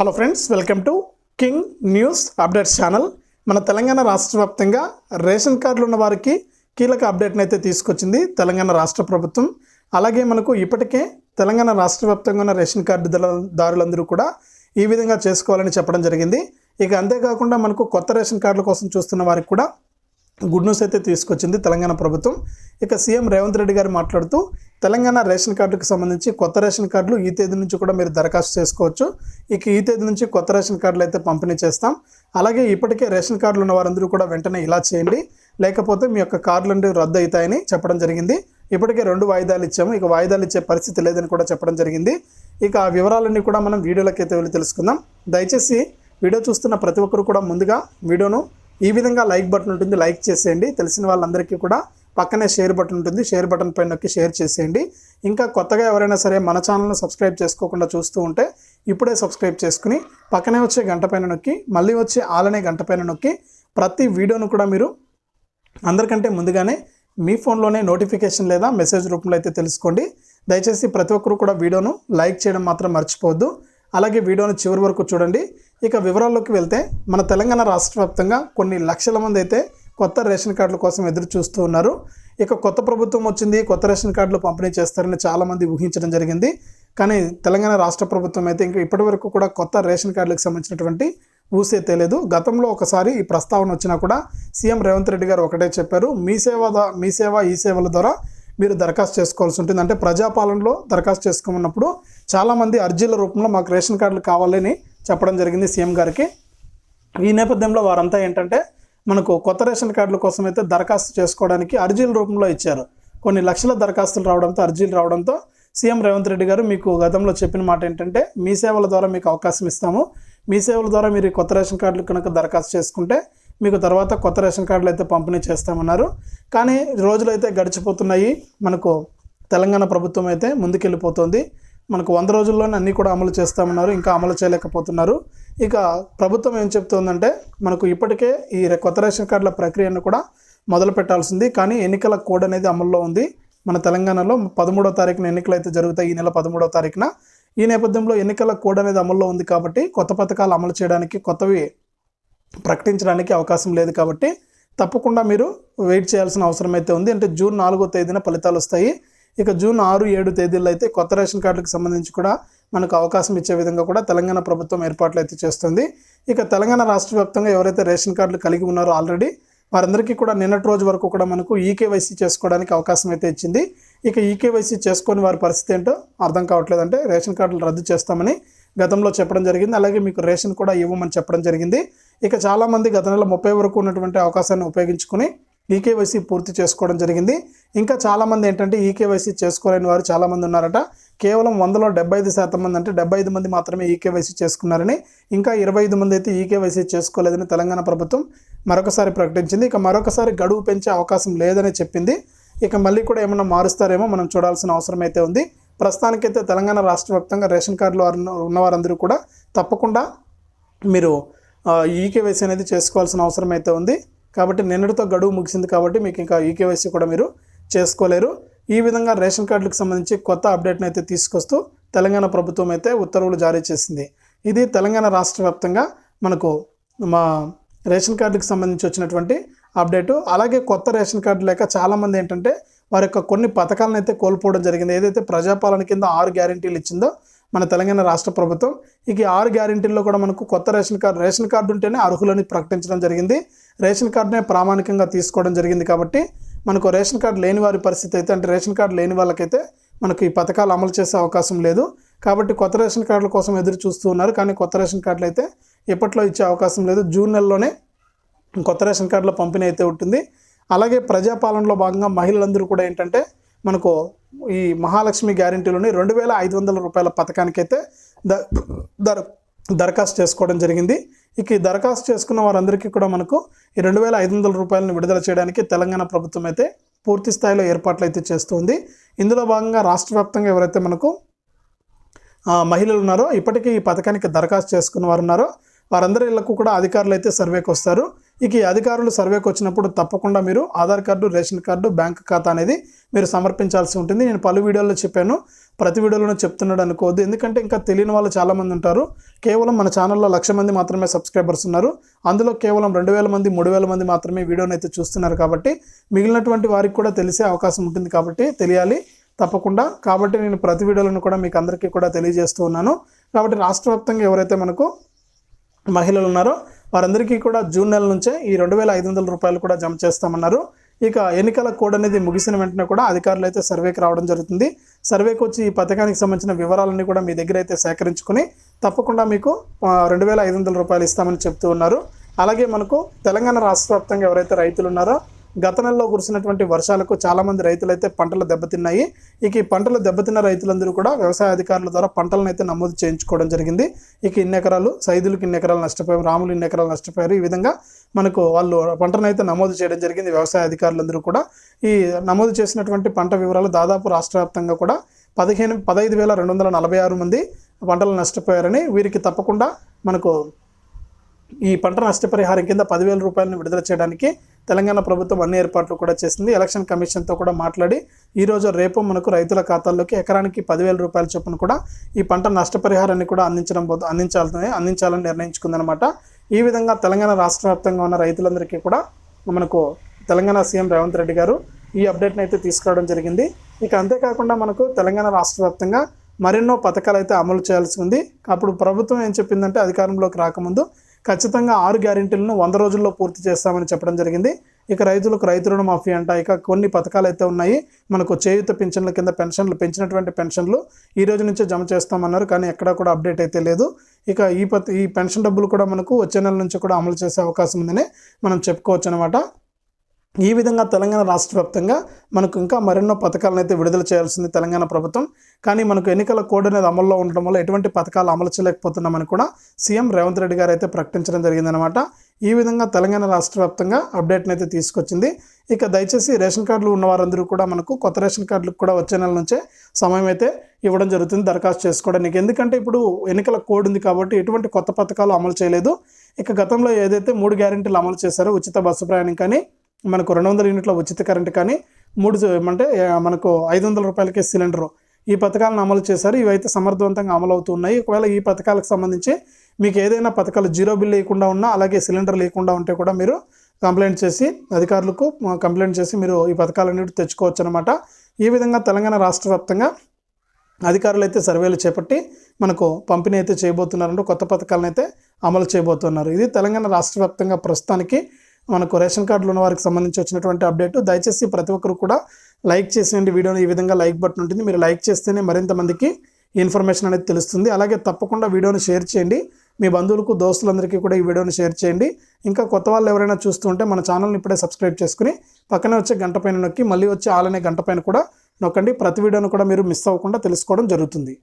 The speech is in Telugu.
Hello friends welcome to king news updates channel మన తెలంగాణ రాష్ట్ర వ్యాప్తంగా రేషన్ కార్డులు ఉన్న వారికి కీలక అప్డేట్ని అయితే తీసుకొచ్చింది తెలంగాణ రాష్ట్ర ప్రభుత్వం. అలాగే మనకు ఇప్పటికే తెలంగాణ రాష్ట్ర వ్యాప్తంగా ఉన్న రేషన్ కార్డు దారులందరూ కూడా ఈ విధంగా చేసుకోవాలని చెప్పడం జరిగింది. ఇక అంతేకాకుండా మనకు కొత్త రేషన్ కార్డుల కోసం చూస్తున్న వారికి కూడా గుడ్ న్యూస్ అయితే తీసుకొచ్చింది తెలంగాణ ప్రభుత్వం. ఇక సీఎం రేవంత్ రెడ్డి గారు మాట్లాడుతూ తెలంగాణ రేషన్ కార్డుకు సంబంధించి కొత్త రేషన్ కార్డులు ఈ తేదీ నుంచి కూడా మీరు దరఖాస్తు చేసుకోవచ్చు. ఇక ఈ తేదీ నుంచి కొత్త రేషన్ కార్డులు అయితే పంపిణీ చేస్తాం. అలాగే ఇప్పటికే రేషన్ కార్డులు ఉన్న వారందరూ కూడా వెంటనే ఇలా చేయండి. లేకపోతే మీ యొక్క కార్డులు రద్దు అవుతాయని చెప్పడం జరిగింది. ఇప్పటికే రెండు వాయిదాలు ఇచ్చాము. ఇక వాయిదాలు ఇచ్చే పరిస్థితి లేదని కూడా చెప్పడం జరిగింది. ఇక ఆ వివరాలన్నీ కూడా మనం వీడియోలోకి అయితే వెళ్ళి తెలుసుకుందాం. దయచేసి వీడియో చూస్తున్న ప్రతి ఒక్కరు కూడా ముందుగా వీడియోను ఈ విధంగా లైక్ బటన్ ఉంటుంది. లైక్ చేసేయండి. తెలిసిన వాళ్ళందరికీ కూడా పక్కనే షేర్ బటన్ ఉంటుంది. షేర్ బటన్ పైన నొక్కి షేర్ చేసేయండి. ఇంకా కొత్తగా ఎవరైనా సరే మన ఛానల్ని సబ్స్క్రైబ్ చేసుకోకుండా చూస్తూ ఉంటే ఇప్పుడే సబ్స్క్రైబ్ చేసుకుని పక్కనే వచ్చే గంట పైన నొక్కి మళ్ళీ వచ్చే ఆలనే గంట పైన నొక్కి ప్రతి వీడియోను కూడా మీరు అందరికంటే ముందుగానే మీ ఫోన్లోనే నోటిఫికేషన్ లేదా మెసేజ్ రూపంలో అయితే తెలుసుకోండి. దయచేసి ప్రతి ఒక్కరు కూడా వీడియోను లైక్ చేయడం మాత్రం మర్చిపోవద్దు. అలాగే వీడియోను చివరి వరకు చూడండి. ఇక వివరాల్లోకి వెళ్తే మన తెలంగాణ రాష్ట్ర వ్యాప్తంగా కొన్ని లక్షల మంది అయితే కొత్త రేషన్ కార్డుల కోసం ఎదురు చూస్తూ ఉన్నారు. ఇక కొత్త ప్రభుత్వం వచ్చింది కొత్త రేషన్ కార్డులు పంపిణీ చేస్తారని చాలామంది ఊహించడం జరిగింది. కానీ తెలంగాణ రాష్ట్ర ప్రభుత్వం అయితే ఇంకా ఇప్పటివరకు కూడా కొత్త రేషన్ కార్డులకు సంబంధించినటువంటి ఊసే తెలియదు గతంలో ఒకసారి ఈ ప్రస్తావన వచ్చినా కూడా సీఎం రేవంత్ రెడ్డి గారు ఒకటే చెప్పారు. మీ సేవ మీ సేవ ఈ సేవల ద్వారా మీరు దరఖాస్తు చేసుకోవాల్సి ఉంటుంది. అంటే ప్రజాపాలనలో దరఖాస్తు చేసుకోమన్నప్పుడు చాలామంది అర్జీల రూపంలో మాకు రేషన్ కార్డులు కావాలని చెప్పడం జరిగింది సీఎం గారికి. ఈ నేపథ్యంలో వారంతా ఏంటంటే మనకు కొత్త రేషన్ కార్డుల కోసం అయితే దరఖాస్తు చేసుకోవడానికి అర్జీల రూపంలో ఇచ్చారు. కొన్ని లక్షల దరఖాస్తులు రావడంతో అర్జీలు రావడంతో సీఎం రేవంత్ రెడ్డి గారు మీకు గతంలో చెప్పిన మాట ఏంటంటే మీ సేవల ద్వారా మీకు అవకాశం ఇస్తాము. మీ సేవల ద్వారా మీరు కొత్త రేషన్ కార్డులు కనుక దరఖాస్తు చేసుకుంటే మీకు తర్వాత కొత్త రేషన్ కార్డులు అయితే పంపిణీ చేస్తామన్నారు. కానీ రోజులు అయితే గడిచిపోతున్నాయి. మనకు తెలంగాణ ప్రభుత్వం అయితే ముందుకెళ్ళిపోతుంది. మనకు వంద రోజుల్లోనే అన్నీ కూడా అమలు చేస్తామన్నారు. ఇంకా అమలు చేయలేకపోతున్నారు. ఇక ప్రభుత్వం ఏం చెప్తుందంటే మనకు ఇప్పటికే ఈ కొత్త రేషన్ కార్డుల ప్రక్రియను కూడా మొదలు పెట్టాల్సింది. కానీ ఎన్నికల కోడ్ అనేది అమల్లో ఉంది. మన తెలంగాణలో పదమూడో తారీఖున ఎన్నికలు అయితే జరుగుతాయి. ఈ నెల పదమూడో తారీఖున ఈ నేపథ్యంలో ఎన్నికల కోడ్ అనేది అమల్లో ఉంది కాబట్టి కొత్త పథకాలు అమలు చేయడానికి కొత్తవి ప్రకటించడానికి అవకాశం లేదు కాబట్టి తప్పకుండా మీరు వెయిట్ చేయాల్సిన అవసరం అయితే ఉంది. అంటే జూన్ నాలుగో తేదీన ఫలితాలు వస్తాయి. ఇక జూన్ ఆరు ఏడు తేదీల్లో అయితే కొత్త రేషన్ కార్డులకు సంబంధించి కూడా మనకు అవకాశం ఇచ్చే విధంగా కూడా తెలంగాణ ప్రభుత్వం ఏర్పాట్లు అయితే చేస్తుంది. ఇక తెలంగాణ రాష్ట్ర వ్యాప్తంగా ఎవరైతే రేషన్ కార్డులు కలిగి ఉన్నారో ఆల్రెడీ వారందరికీ కూడా నిన్నటి రోజు వరకు కూడా మనకు ఈకేవైసీ చేసుకోవడానికి అవకాశం అయితే ఇచ్చింది. ఇక ఈకేవైసీ చేసుకొని వారి పరిస్థితి ఏంటో అర్థం కావట్లేదు. అంటే రేషన్ కార్డులు రద్దు చేస్తామని గతంలో చెప్పడం జరిగింది. అలాగే మీకు రేషన్ కూడా ఇవ్వమని చెప్పడం జరిగింది. ఇక చాలామంది గత నెల ముప్పై వరకు ఉన్నటువంటి అవకాశాన్ని ఉపయోగించుకుని ఈకేవైసీ పూర్తి చేసుకోవడం జరిగింది. ఇంకా చాలామంది ఏంటంటే ఈకేవైసీ చేసుకోలేని వారు చాలామంది ఉన్నారట. కేవలం వందలో డెబ్బై ఐదు శాతం మంది అంటే డెబ్బై ఐదు మంది మాత్రమే ఈకేవైసీ చేసుకున్నారని ఇంకా ఇరవై ఐదు మంది అయితే ఈకేవైసీ చేసుకోలేదని తెలంగాణ ప్రభుత్వం మరొకసారి ప్రకటించింది. ఇక మరొకసారి గడువు పెంచే అవకాశం లేదని చెప్పింది. ఇక మళ్ళీ కూడా ఏమైనా మారుస్తారేమో మనం చూడాల్సిన అవసరం అయితే ఉంది. ప్రస్తుతానికైతే తెలంగాణ రాష్ట్ర వ్యాప్తంగా రేషన్ కార్డులు వారు ఉన్నవారందరూ కూడా తప్పకుండా మీరు ఈకేవైసీ అనేది చేసుకోవాల్సిన అవసరం అయితే ఉంది. కాబట్టి నిన్నటితో గడువు ముగిసింది కాబట్టి మీకు ఇంకా ఈకేవైసీ కూడా మీరు చేసుకోలేరు. ఈ విధంగా రేషన్ కార్డులకు సంబంధించి కొత్త అప్డేట్ని అయితే తీసుకొస్తూ తెలంగాణ ప్రభుత్వం అయితే ఉత్తర్వులు జారీ చేసింది. ఇది తెలంగాణ రాష్ట్ర వ్యాప్తంగా మనకు మా రేషన్ కార్డుకి సంబంధించి వచ్చినటువంటి అప్డేటు. అలాగే కొత్త రేషన్ కార్డు లేక చాలామంది ఏంటంటే వారి యొక్క కొన్ని పథకాలను అయితే కోల్పోవడం జరిగింది. ఏదైతే ప్రజాపాలన కింద ఆరు గ్యారెంటీలు ఇచ్చిందో మన తెలంగాణ రాష్ట్ర ప్రభుత్వం ఇక ఆరు గ్యారెంటీల్లో కూడా మనకు కొత్త రేషన్ కార్డు రేషన్ కార్డు ఉంటేనే అర్హులని ప్రకటించడం జరిగింది. రేషన్ కార్డునే ప్రామాణికంగా తీసుకోవడం జరిగింది కాబట్టి మనకు రేషన్ కార్డు లేని వారి పరిస్థితి అయితే అంటే రేషన్ కార్డు లేని వాళ్ళకైతే మనకు ఈ పథకాలు అమలు చేసే అవకాశం లేదు. కాబట్టి కొత్త రేషన్ కార్డుల కోసం ఎదురు చూస్తూ ఉన్నారు. కానీ కొత్త రేషన్ కార్డులు అయితే ఎప్పట్లో ఇచ్చే అవకాశం లేదు. జూన్ నెలలోనే కొత్త రేషన్ కార్డుల పంపిణీ అయితే ఉంటుంది. అలాగే ప్రజాపాలనలో భాగంగా మహిళలందరూ కూడా ఏంటంటే మనకు ఈ మహాలక్ష్మి గ్యారెంటీలోని రెండు వేల ఐదు వందల రూపాయల పథకానికైతే ద దర దరఖాస్తు చేసుకోవడం జరిగింది. ఇక ఈ దరఖాస్తు చేసుకున్న వారందరికీ కూడా మనకు ఈ రెండు వేల ఐదు వందల రూపాయలను విడుదల చేయడానికి తెలంగాణ ప్రభుత్వం అయితే పూర్తి స్థాయిలో ఏర్పాట్లు అయితే చేస్తుంది. ఇందులో భాగంగా రాష్ట్ర వ్యాప్తంగా ఎవరైతే మనకు మహిళలు ఉన్నారో ఇప్పటికీ ఈ పథకానికి దరఖాస్తు చేసుకున్న వారు ఉన్నారో వారందరి ఇళ్ళకు కూడా అధికారులు అయితే సర్వేకి వస్తారు. ఇక అధికారులు సర్వేకి వచ్చినప్పుడు తప్పకుండా మీరు Aadhaar card ration card bank ఖాతా అనేది మీరు సమర్పించాల్సి ఉంటుంది. నేను పలు వీడియోల్లో చెప్పాను. ప్రతి వీడియోలోనూ చెప్తున్నాడు అనుకోవద్దు. ఎందుకంటే ఇంకా తెలియని వాళ్ళు చాలామంది ఉంటారు. కేవలం మన ఛానల్లో లక్ష మంది మాత్రమే సబ్స్క్రైబర్స్ ఉన్నారు. అందులో కేవలం రెండు వేల మంది మూడు వేల మంది మాత్రమే వీడియోని అయితే చూస్తున్నారు కాబట్టి మిగిలినటువంటి వారికి కూడా తెలిసే అవకాశం ఉంటుంది కాబట్టి తెలియాలి. తప్పకుండా. కాబట్టి నేను ప్రతి వీడియోలను కూడా మీకు అందరికీ కూడా తెలియజేస్తూ ఉన్నాను. కాబట్టి రాష్ట్ర ఎవరైతే మనకు మహిళలు ఉన్నారో వారందరికీ కూడా జూన్ నెల నుంచే ఈ రెండు వేల ఐదు వందల రూపాయలు కూడా జమ చేస్తామన్నారు. ఇక ఎన్నికల కోడ్ అనేది ముగిసిన వెంటనే కూడా అధికారులు అయితే సర్వేకి రావడం జరుగుతుంది. సర్వేకి వచ్చి ఈ పథకానికి సంబంధించిన వివరాలన్నీ కూడా మీ దగ్గర అయితే సేకరించుకుని తప్పకుండా మీకు రెండు వేల ఐదు వందల రూపాయలు ఇస్తామని చెప్తూ ఉన్నారు. అలాగే మనకు తెలంగాణ రాష్ట్ర వ్యాప్తంగా ఎవరైతే రైతులు ఉన్నారో గత నెలలో కురిసినటువంటి వర్షాలకు చాలామంది రైతులు అయితే పంటలు దెబ్బతిన్నాయి. ఇక ఈ పంటలు దెబ్బతిన్న రైతులందరూ కూడా వ్యవసాయ అధికారుల ద్వారా పంటలను అయితే నమోదు చేయించుకోవడం జరిగింది. ఇక ఇన్ని ఎకరాలు సైదులకు ఇన్ని ఎకరాలు నష్టపోయారు రాములు ఇన్ని ఎకరాలు నష్టపోయారు. ఈ విధంగా మనకు వాళ్ళు పంటను అయితే నమోదు చేయడం జరిగింది. వ్యవసాయ అధికారులందరూ కూడా ఈ నమోదు చేసినటువంటి పంట వివరాలు దాదాపు రాష్ట్ర వ్యాప్తంగా కూడా పదిహేను పదహైదు వేల రెండు వందల నలభై ఆరు మంది పంటలు నష్టపోయారని వీరికి తప్పకుండా మనకు ఈ పంట నష్టపరిహారం కింద పదివేల రూపాయలను విడుదల చేయడానికి తెలంగాణ ప్రభుత్వం అన్ని ఏర్పాట్లు కూడా చేసింది. ఎలక్షన్ కమిషన్తో కూడా మాట్లాడి ఈరోజు రేపు మనకు రైతుల ఖాతాల్లోకి ఎకరానికి పదివేల రూపాయల చొప్పున కూడా ఈ పంట నష్టపరిహారాన్ని కూడా అందించడం అందించాలని అందించాలని నిర్ణయించుకుందనమాట ఈ విధంగా తెలంగాణ రాష్ట్ర వ్యాప్తంగా ఉన్న రైతులందరికీ కూడా మనకు తెలంగాణ సీఎం రేవంత్ రెడ్డి గారు ఈ అప్డేట్ని అయితే తీసుకురావడం జరిగింది. ఇక అంతేకాకుండా మనకు తెలంగాణ రాష్ట్ర వ్యాప్తంగా మరెన్నో పథకాలు అయితే అమలు చేయాల్సి ఉంది. అప్పుడు ప్రభుత్వం ఏం చెప్పిందంటే అధికారంలోకి రాకముందు ఖచ్చితంగా ఆరు గ్యారెంటీలను వంద రోజుల్లో పూర్తి చేస్తామని చెప్పడం జరిగింది. ఇక రైతులకు రైతు రుణ మాఫీ అంట. ఇక కొన్ని పథకాలు అయితే ఉన్నాయి. మనకు చేయుత పెన్షన్ల కింద పెన్షన్లు పెంచినటువంటి పెన్షన్లు ఈ రోజు నుంచే జమ చేస్తామన్నారు. కానీ ఎక్కడా కూడా అప్డేట్ అయితే లేదు. ఇక ఈ పత్ ఈ పెన్షన్ డబ్బులు కూడా మనకు వచ్చే నెల నుంచి కూడా అమలు చేసే అవకాశం ఉందని మనం చెప్పుకోవచ్చు అనమాట ఈ విధంగా తెలంగాణ రాష్ట్ర వ్యాప్తంగా మనకు ఇంకా మరెన్నో పథకాలను అయితే విడుదల చేయాల్సింది తెలంగాణ ప్రభుత్వం. కానీ మనకు ఎన్నికల కోడ్ అనేది అమల్లో ఉండడం వల్ల ఎటువంటి పథకాలు అమలు చేయలేకపోతున్నామని కూడా సీఎం రేవంత్ రెడ్డి గారు అయితే ప్రకటించడం జరిగిందనమాట ఈ విధంగా తెలంగాణ రాష్ట్ర వ్యాప్తంగా అప్డేట్ని అయితే తీసుకొచ్చింది. ఇక దయచేసి రేషన్ కార్డులు ఉన్న వారందరూ కూడా మనకు కొత్త రేషన్ కార్డులకు కూడా వచ్చే నెల నుంచే సమయం అయితే ఇవ్వడం జరుగుతుంది దరఖాస్తు చేసుకోవడానికి. ఎందుకంటే ఇప్పుడు ఎన్నికల కోడ్ ఉంది కాబట్టి ఎటువంటి కొత్త పథకాలు అమలు చేయలేదు. ఇక గతంలో ఏదైతే మూడు గ్యారెంటీలు అమలు చేశారో ఉచిత బస్సు ప్రయాణం కానీ మనకు రెండు వందల యూనిట్ల ఉచిత కరెంట్ కానీ మూడు అంటే మనకు ఐదు వందల రూపాయలకే సిలిండరు. ఈ పథకాలను అమలు చేశారు. ఇవైతే సమర్థవంతంగా అమలు అవుతున్నాయి ఒకవేళ ఈ పథకాలకు సంబంధించి మీకు ఏదైనా పథకాలు జీరో బిల్ లేకుండా ఉన్నా అలాగే సిలిండర్ లేకుండా ఉంటే కూడా మీరు కంప్లైంట్ చేసి అధికారులకు కంప్లైంట్ చేసి మీరు ఈ పథకాలన్నిటి తెచ్చుకోవచ్చు అనమాట ఈ విధంగా తెలంగాణ రాష్ట్ర వ్యాప్తంగా అధికారులు అయితే సర్వేలు చేపట్టి మనకు పంపిణీ అయితే చేయబోతున్నారంటూ కొత్త పథకాలను అయితే అమలు చేయబోతున్నారు. ఇది తెలంగాణ రాష్ట్ర వ్యాప్తంగా ప్రస్తుతానికి మనకు రేషన్ కార్డులు ఉన్న వారికి సంబంధించి వచ్చినటువంటి అప్డేట్ దయచేసి ప్రతి ఒక్కరు కూడా లైక్ చేసేయండి. వీడియోని ఈ విధంగా లైక్ బటన్ ఉంటుంది. మీరు లైక్ చేస్తేనే మరింత మందికి ఇన్ఫర్మేషన్ అనేది తెలుస్తుంది. అలాగే తప్పకుండా వీడియోని షేర్ చేయండి. మీ బంధువులకు దోస్తులందరికీ కూడా ఈ వీడియోని షేర్ చేయండి. ఇంకా కొత్త వాళ్ళు ఎవరైనా చూస్తుంటే మన ఛానల్ని ఇప్పుడే సబ్స్క్రైబ్ చేసుకుని పక్కనే వచ్చే గంట పైన నొక్కి మళ్ళీ వచ్చే ఆలనే గంట పైన కూడా నొక్కండి. ప్రతి వీడియోను కూడా మీరు మిస్ అవ్వకుండా తెలుసుకోవడం జరుగుతుంది.